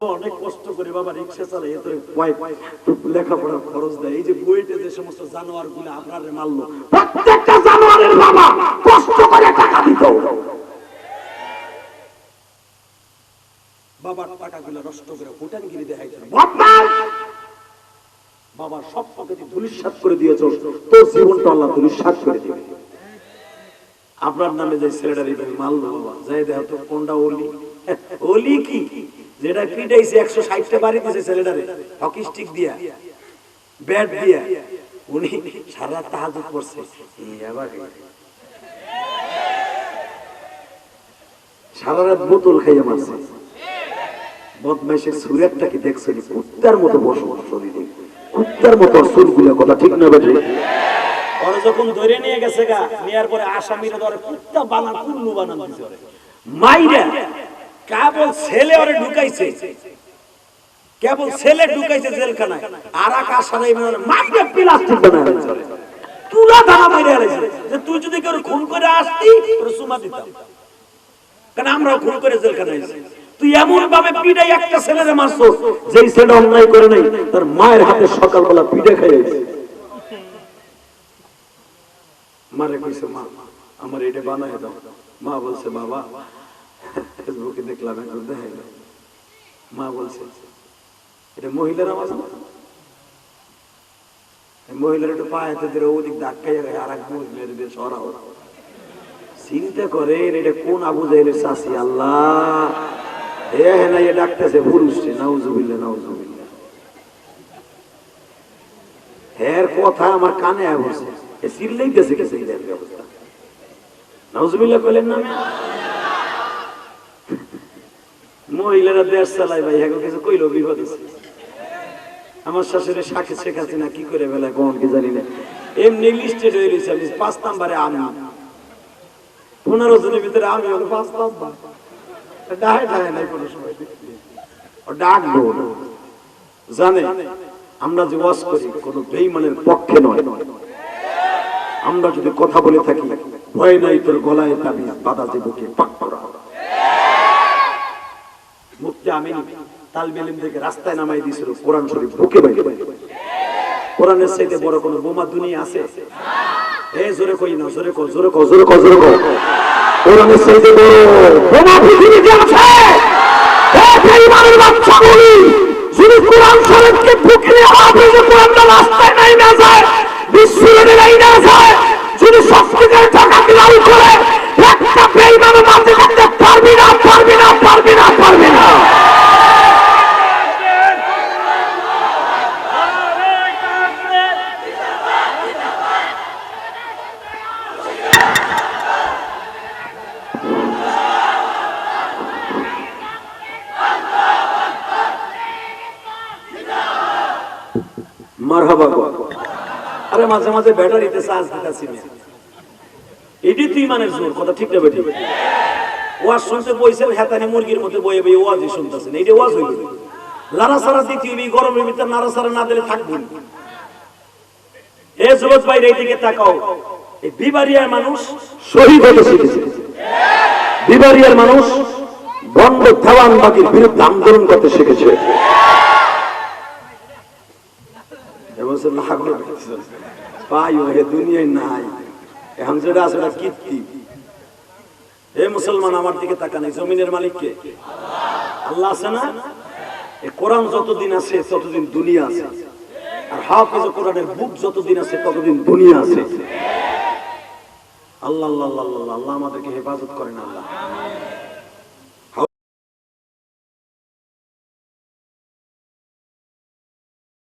অনেক কষ্ট করে বাবা রিক্সা চালাই খরচ দেয়। এই যে যে সমস্ত জানোয়ারগুলো মারলো, প্রত্যেকটা জানোয়ারের বাবা কষ্ট করে টাকা দিত। বাবার নষ্ট করে সব পকেটে ধুলিসাৎ করে দিয়েছ, তোর জীবনটা আল্লাহ তুমি করে দিবে। আপনার নামে যে ছেলেটার মারলো বাবা, যাই দেখো কোনটা ওলি ওলি কি? যেটা পিটাইছে একশো ষাটটা বাড়ি দিয়েছে ছেলেটারে। হকি স্টিক দিয়া, ব্যাট দিয়া। উনি সারা করছে কি? বোতল মারছে। বদমাইশের দেখছেন কুত্তার মতো বসবাস শরীরে। কুত্তার মতো চুলগুলো কথা ঠিক না বেটে? ওরা যখন ধরে নিয়ে গেছে গা, নেয়ার পরে আসামিরা ধরে কুত্তা বানা কুল্লু দিছে মাইরা কেবল ছেলে ওরে ঢুকাইছে। কেবল ছেলে ঢুকাইছে জেলখানায়। আর এক মানে মাইরা প্লাস্টিক বানায় তুলা ধারা মাইরা ফেলেছে যে তুই যদি কেউ খুন করে আসতি সুমা দিতাম। খুন করে জেলখানায় তুই এমন ভাবে পিড়াই একটা ছেলেরে মারছো ছেলে অন্যায় করে নাই, তার মায়ের হাতে সকালবেলা পিঠে খাইয়েছে। মারে কইছে, মা, আমার এটা বানায় দাও। মা বলছে, বাবা ফেসবুকে দেখলাম একবার দেখাই দাও। মা বলছে, এটা মহিলার না? মহিলার একটু পায়ে হাতে দিলে ওদিক ধাক্কাই আর এক মহিলার দিয়ে সরাও। চিন্তা করেন, এটা কোন আবু জাহেলের চাষি আল্লাহ! এ না, এ ডাকতেছে পুরুষ নাউজুবিল্লা নাউজুবিল্লা এর কথা আমার কানে বসে এ গেছে এই দেখেন অবস্থা নাউজুবিল্লাহ কইলেন না আমি? মহিলারা দেশ চালাই ভাই এখন কিছু কইলো, বিপদ আমার শাশুড়ি সাক্ষী শেখ হাসিনা কি করে বেলা কোন কি জানি না। এমনি লিস্টেড হয়ে রয়েছে, আমি পাঁচ নাম্বারে পনেরো জনের ভিতরে আমি পাঁচ নাম্বার। ডাহে ডাহে নাই কোনো সময়। জানে, আমরা যে ওয়াজ করি, কোনো বেইমানের পক্ষে নয়। আমরা যদি কথা বলে থাকি, ভয় নাই তোর গলায় তাবি বাধা দেবকে পাক করা। আমি তালবেলিম রাস্তায় নামাই দিয়েছিল, কোরআন শরীফ বুকে বাইরে। কোরআনের চাইতে বড় কোনো বোমা দুনিয়া আছে? এ জোরে কই না, জোরে কর জোরে কর জোরে কর জোরে কর কোরআনের চাইতে বড় বোমা পৃথিবীতে আছে। এ বেঈমানের বাচ্চাগুলি যদি কোরআন শরীফকে বুকে নিয়ে হাফেজে কোরআনটা রাস্তায় নাই না যায় বিশ্বরে নাই না যায় যদি সবকিছুর টাকা কিলাল করে একটা বেঈমানের মাঝে থাকতে পারবি না পারবি না পারবি না পারবি না মারহাবা গো। আরে মাঝে মাঝে ব্যাটারিতে চার্জ দিতেছি এটি তুই মানের জোর, কথা ঠিক না বেটি? ওয়াজ শুনতে বইছেন হেতানি মুরগির মতো ওয়াজই শুনতেছেন ওয়াজ লারা সারা ভিতর সারা না দিলে এ যুবক ভাই এইদিকে তাকাও। এই বিবারিয়ার মানুষ শহীদ হতে শিখেছে। বিবারিয়ার মানুষ বন্ধ দেওয়ান বাকির বিরুদ্ধে আন্দোলন করতে শিখেছে। আমার দিকে তাকান, এই জমিনের মালিক কে? আল্লাহ আছে না? এই কোরআন যতদিন আছে, ততদিন দুনিয়া আছে। আর হাফিজ কোরআনের বুক যতদিন আছে, ততদিন দুনিয়া আছে। আল্লাহ আল্লাহ আল্লাহ আল্লাহ আমাদেরকে হেফাজত করেন, আল্লাহ।